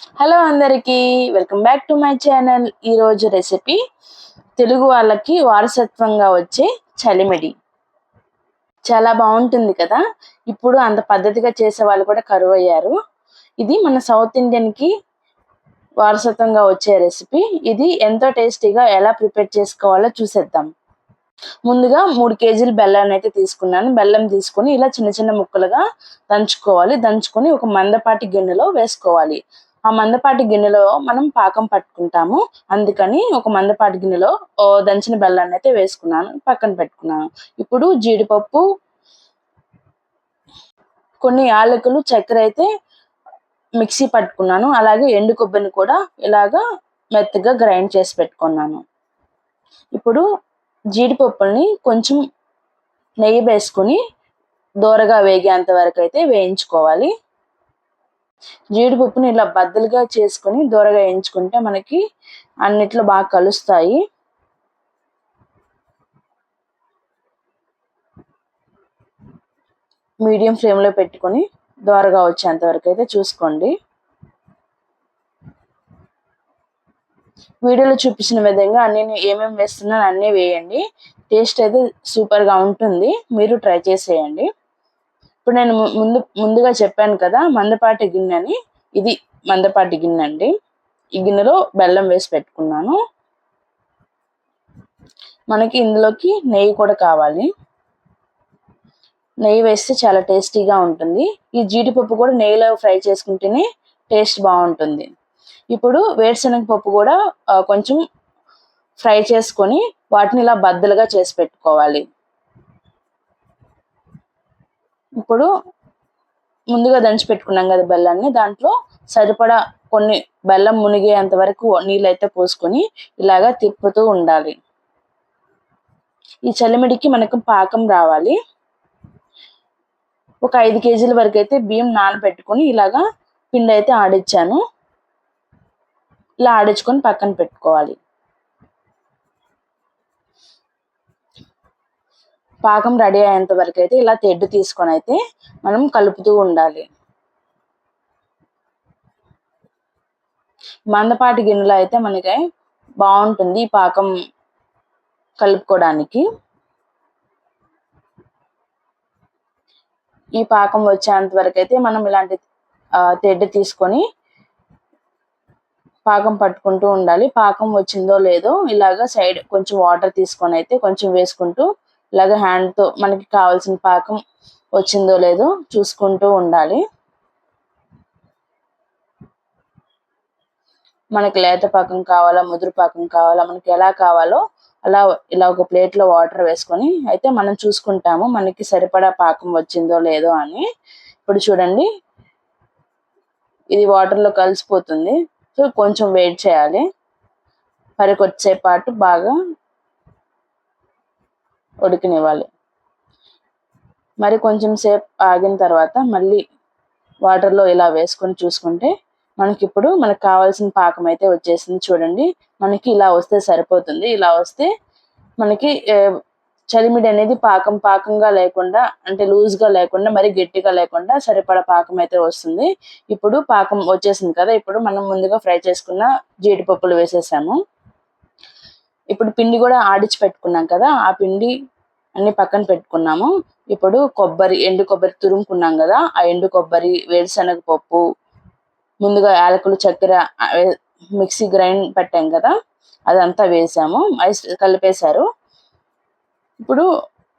Hello అందరికీ welcome back to my channel. ఈరోజు recipe Telugu వాళ్ళకి వారసత్వంగా వచ్చే చలిమిడి. చాలా బాగుంటుంది కదా? ఇప్పుడు అంత పద్ధతిగా చేసే వాళ్ళు కూడా కరువు అయ్యారు ఇది మన సౌత్ ఇండియన్కి వారసత్వంగా వచ్చే రెసిపీ. ఇది ఎంతో టేస్టీగా ఎలా ప్రిపేర్ చేసుకోవాలో చూసేద్దాం. ముందుగా మూడు కేజీలు బెల్లాన్ని అయితే తీసుకున్నాను. బెల్లం తీసుకుని ఇలా చిన్న చిన్న ముక్కలుగా దంచుకోవాలి. దంచుకొని ఒక మందపాటి గిన్నెలో వేసుకోవాలి. ఆ మందపాటి గిన్నెలో మనం పాకం పట్టుకుంటాము. అందుకని ఒక మందపాటి గిన్నెలో దంచిన బెల్లాన్ని అయితే వేసుకున్నాను. పక్కన పెట్టుకున్నాను. ఇప్పుడు జీడిపప్పు కొన్ని యాలకులు చక్కెర అయితే మిక్సీ పట్టుకున్నాను. అలాగే ఎండు కొబ్బరిని కూడా ఇలాగా మెత్తగా గ్రైండ్ చేసి పెట్టుకున్నాను. ఇప్పుడు జీడిపప్పుల్ని కొంచెం నెయ్యి వేసుకుని దూరగా వేగేంత వరకు అయితే వేయించుకోవాలి. జీడిపప్పుని ఇలా బద్దలుగా చేసుకొని దూరగా వేయించుకుంటే మనకి అన్నిట్లో బాగా కలుస్తాయి. మీడియం ఫ్లేమ్లో పెట్టుకొని దోరగా వచ్చేంత వరకు అయితే చూసుకోండి. వీడియోలో చూపించిన విధంగా అన్ని ఏమేమి వేస్తున్నాను అన్నీ వేయండి. టేస్ట్ అయితే సూపర్గా ఉంటుంది. మీరు ట్రై చేసేయండి. ఇప్పుడు నేను ముందు ముందుగా చెప్పాను కదా మందపాటి గిన్నె అని. ఇది మందపాటి గిన్నె అండి. ఈ గిన్నెలో బెల్లం వేసి పెట్టుకున్నాను. మనకి ఇందులోకి నెయ్యి కూడా కావాలి. నెయ్యి వేస్తే చాలా టేస్టీగా ఉంటుంది. ఈ జీడిపప్పు కూడా నెయ్యిలో ఫ్రై చేసుకుంటేనే టేస్ట్ బాగుంటుంది. ఇప్పుడు వేరుశనగ పప్పు కూడా కొంచెం ఫ్రై చేసుకొని వాటిని ఇలా బద్దలుగా చేసి పెట్టుకోవాలి. ఇప్పుడు ముందుగా దంచి పెట్టుకున్నాం కదా బెల్లాన్ని దాంట్లో సరిపడా కొన్ని బెల్లం మునిగేంత వరకు నీళ్ళైతే పోసుకొని ఇలాగా తిప్పుతూ ఉండాలి. ఈ చలిమిడికి మనకు పాకం రావాలి. ఒక ఐదు కేజీల వరకు అయితే బియ్యం నానబెట్టుకొని ఇలాగా పిండి అయితే ఆడిచ్చాను. ఇలా ఆడించుకొని పక్కన పెట్టుకోవాలి. పాకం రెడీ అయ్యేంత వరకు అయితే ఇలా తెడ్డు తీసుకొని అయితే మనం కలుపుతూ ఉండాలి. మందపాటి గిన్నెలో అయితే మనకి బాగుంటుంది ఈ పాకం కలుపుకోవడానికి. ఈ పాకం వచ్చేంత వరకు అయితే మనం ఇలాంటి తెడ్డు తీసుకొని పాకం పట్టుకుంటూ ఉండాలి. పాకం వచ్చిందో లేదో ఇలాగ సైడ్ కొంచెం వాటర్ తీసుకొని అయితే కొంచెం వేసుకుంటూ ఇలాగ హ్యాండ్తో మనకి కావాల్సిన పాకం వచ్చిందో లేదో చూసుకుంటూ ఉండాలి. మనకి లేత పాకం కావాలా ముదురు పాకం కావాలా మనకి ఎలా కావాలో అలా ఇలా ఒక ప్లేట్లో వాటర్ వేసుకొని అయితే మనం చూసుకుంటాము మనకి సరిపడా పాకం వచ్చిందో లేదో అని. ఇప్పుడు చూడండి ఇది వాటర్లో కలిసిపోతుంది. సో కొంచెం వెయిట్ చేయాలి. పరికొచ్చే పాటు బాగా ఉడికినివ్వాలి. మరి కొంచెం సేపు ఆగిన తర్వాత మళ్ళీ వాటర్లో ఇలా వేసుకొని చూసుకుంటే మనకి ఇప్పుడు మనకు కావాల్సిన పాకం అయితే వచ్చేసింది చూడండి. మనకి ఇలా వస్తే సరిపోతుంది. ఇలా వస్తే మనకి చలిమిడి అనేది పాకం పాకంగా లేకుండా అంటే లూజ్గా లేకుండా మరి గట్టిగా లేకుండా సరిపడా పాకం అయితే వస్తుంది. ఇప్పుడు పాకం వచ్చేసింది కదా ఇప్పుడు మనం ముందుగా ఫ్రై చేసుకున్న జీడిపప్పులు వేసేసాము. ఇప్పుడు పిండి కూడా ఆడిచి పెట్టుకున్నాం కదా ఆ పిండి అన్ని పక్కన పెట్టుకున్నాము. ఇప్పుడు కొబ్బరి ఎండు కొబ్బరి తురుముకున్నాం కదా ఆ ఎండు కొబ్బరి వేరుశనగ పప్పు ముందుగా యాలకులు చక్కెర మిక్సీ గ్రైండ్ పెట్టాం కదా అదంతా వేసాము. ఐస్ కలిపేశారు. ఇప్పుడు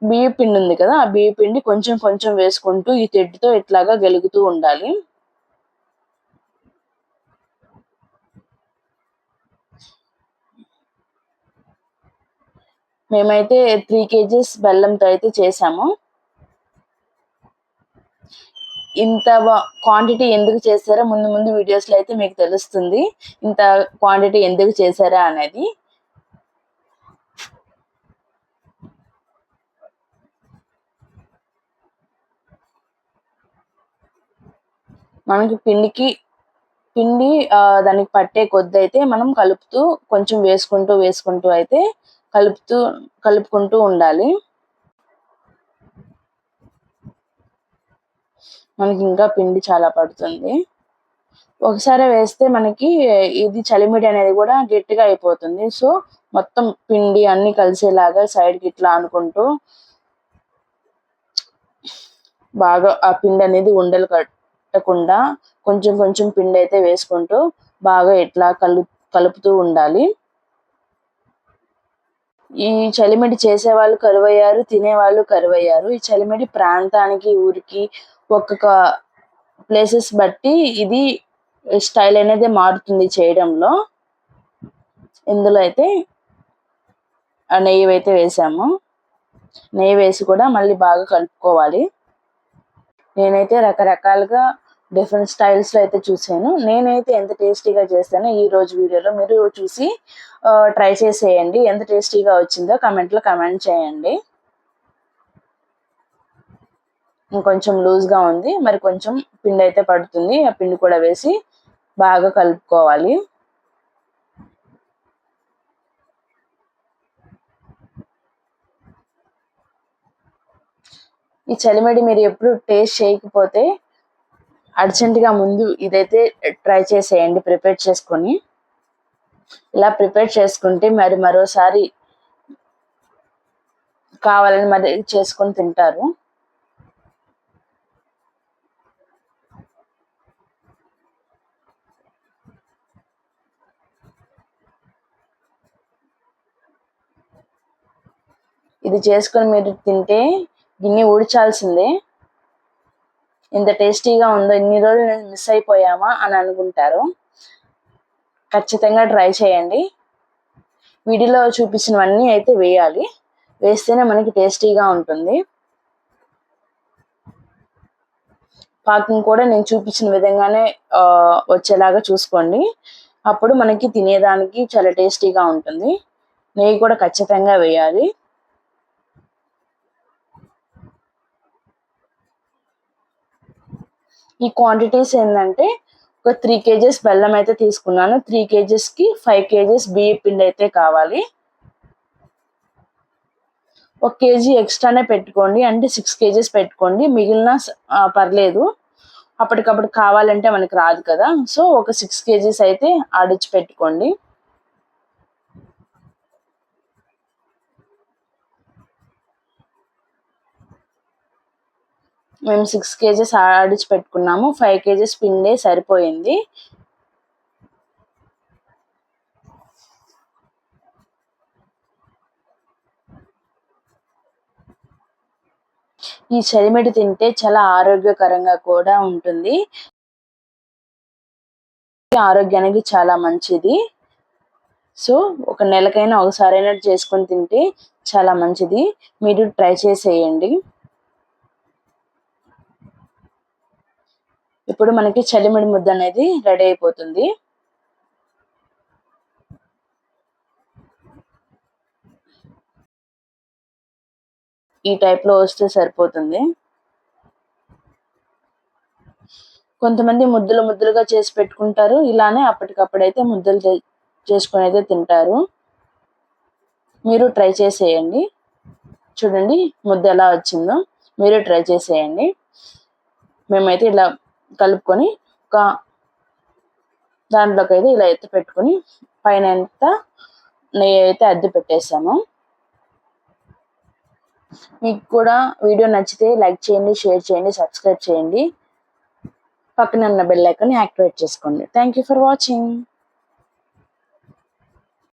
బియ్య పిండి ఉంది కదా ఆ బియ్య పిండి కొంచెం కొంచెం వేసుకుంటూ ఈ తెడ్డుతో ఇట్లాగా గెలుగుతూ ఉండాలి. మేమైతే త్రీ కేజీస్ బెల్లంతో అయితే చేసాము. ఇంత క్వాంటిటీ ఎందుకు చేశారో ముందు ముందు వీడియోస్లో అయితే మీకు తెలుస్తుంది. ఇంత క్వాంటిటీ ఎందుకు చేశారా అనేది. మనకి పిండికి పిండి దానికి పట్టే కొద్ది అయితే మనం కలుపుతూ కొంచెం వేసుకుంటూ వేసుకుంటూ అయితే కలుపుతూ కలుపుకుంటూ ఉండాలి. మనకి ఇంకా పిండి చాలా పడుతుంది. ఒకసారి వేస్తే మనకి ఇది చలిమిడి అనేది కూడా గట్టిగా అయిపోతుంది. సో మొత్తం పిండి అన్ని కలిసేలాగా సైడ్కి ఇట్లా అనుకుంటూ బాగా ఆ పిండి అనేది ఉండలు కట్టకుండా కొంచెం కొంచెం పిండి అయితే వేసుకుంటూ బాగా ఇట్లా కలు కలుపుతూ ఉండాలి. ఈ చలిమిడి చేసేవాళ్ళు కరువయ్యారు తినేవాళ్ళు కరువయ్యారు. ఈ చలిమిడి ప్రాంతానికి ఊరికి ఒక్కొక్క ప్లేసెస్ బట్టి ఇది స్టైల్ అనేది మారుతుంది చేయడంలో. ఇందులో అయితే నెయ్యి అయితే వేసాము. నెయ్యి వేసి కూడా మళ్ళీ బాగా కలుపుకోవాలి. నేనైతే రకరకాలుగా డిఫరెంట్ స్టైల్స్లో అయితే చూసాను. నేనైతే ఎంత టేస్టీగా చేస్తానో ఈ రోజు వీడియోలో మీరు చూసి ట్రై చేసేయండి. ఎంత టేస్టీగా వచ్చిందో కమెంట్లో కమెంట్ చేయండి. ఇంకొంచెం లూజ్గా ఉంది. మరి కొంచెం పిండి అయితే పడుతుంది. ఆ పిండి కూడా వేసి బాగా కలుపుకోవాలి. ఈ చలిమిడి మీరు ఎప్పుడు టేస్ట్ చేయకపోతే అర్జెంటుగా ముందు ఇదైతే ట్రై చేసేయండి ప్రిపేర్ చేసుకొని. ఇలా ప్రిపేర్ చేసుకుంటే మరి మరోసారి కావాలని మరి చేసుకొని తింటారు. ఇది చేసుకొని మీరు తింటే గిన్నె ఊడ్చాల్సిందే. ఇంత టేస్టీగా ఉందో ఇన్ని రోజులు నేను మిస్ అయిపోయామా అని అనుకుంటారు. ఖచ్చితంగా ట్రై చేయండి. వీడియోలో చూపించినవన్నీ అయితే వేయాలి. వేస్తేనే మనకి టేస్టీగా ఉంటుంది. పాకం కూడా నేను చూపించిన విధంగానే వచ్చేలాగా చూసుకోండి. అప్పుడు మనకి తినేదానికి చాలా టేస్టీగా ఉంటుంది. నెయ్యి కూడా ఖచ్చితంగా వేయాలి. ఈ క్వాంటిటీస్ ఏంటంటే ఒక త్రీ కేజెస్ బెల్లం అయితే తీసుకున్నాను. త్రీ కేజెస్కి ఫైవ్ కేజెస్ బియ్య పిండి అయితే కావాలి. ఒక కేజీ ఎక్స్ట్రానే పెట్టుకోండి. అంటే సిక్స్ కేజెస్ పెట్టుకోండి. మిగిలిన పర్లేదు. అప్పటికప్పుడు కావాలంటే మనకి రాదు కదా. సో ఒక సిక్స్ కేజీస్ అయితే ఆడిచ్చి పెట్టుకోండి. మేము సిక్స్ కేజెస్ ఆడిచి పెట్టుకున్నాము. ఫైవ్ కేజెస్ పిండే సరిపోయింది. ఈ చలిమిడి తింటే చాలా ఆరోగ్యకరంగా కూడా ఉంటుంది. ఆరోగ్యానికి చాలా మంచిది. సో ఒక నెలకైనా ఒకసారైనా చేసుకొని తింటే చాలా మంచిది. మీరు ట్రై చేసేయండి. ఇప్పుడు మనకి చలిమిడి ముద్ద అనేది రెడీ అయిపోతుంది. ఈ టైప్లో వస్తే సరిపోతుంది. కొంతమంది ముద్దలు ముద్దలుగా చేసి పెట్టుకుంటారు. ఇలానే అప్పటికప్పుడైతే ముద్దలు చేసుకుని అయితే తింటారు. మీరు ట్రై చేసేయండి. చూడండి ముద్ద ఎలా వచ్చిందో. మీరు ట్రై చేసేయండి. మేమైతే ఇలా కలుపుకొని ఒక దాంట్లోకి అయితే ఇలా ఎత్తి పెట్టుకొని పైన ఎంత నెయ్యి అయితే అద్దె పెట్టేసాను మీకు కూడా వీడియో నచ్చితే లైక్ చేయండి షేర్ చేయండి సబ్స్క్రైబ్ చేయండి. పక్కన ఉన్న బెల్ ఐకాన్ యాక్టివేట్ చేసుకోండి. Thank you for watching.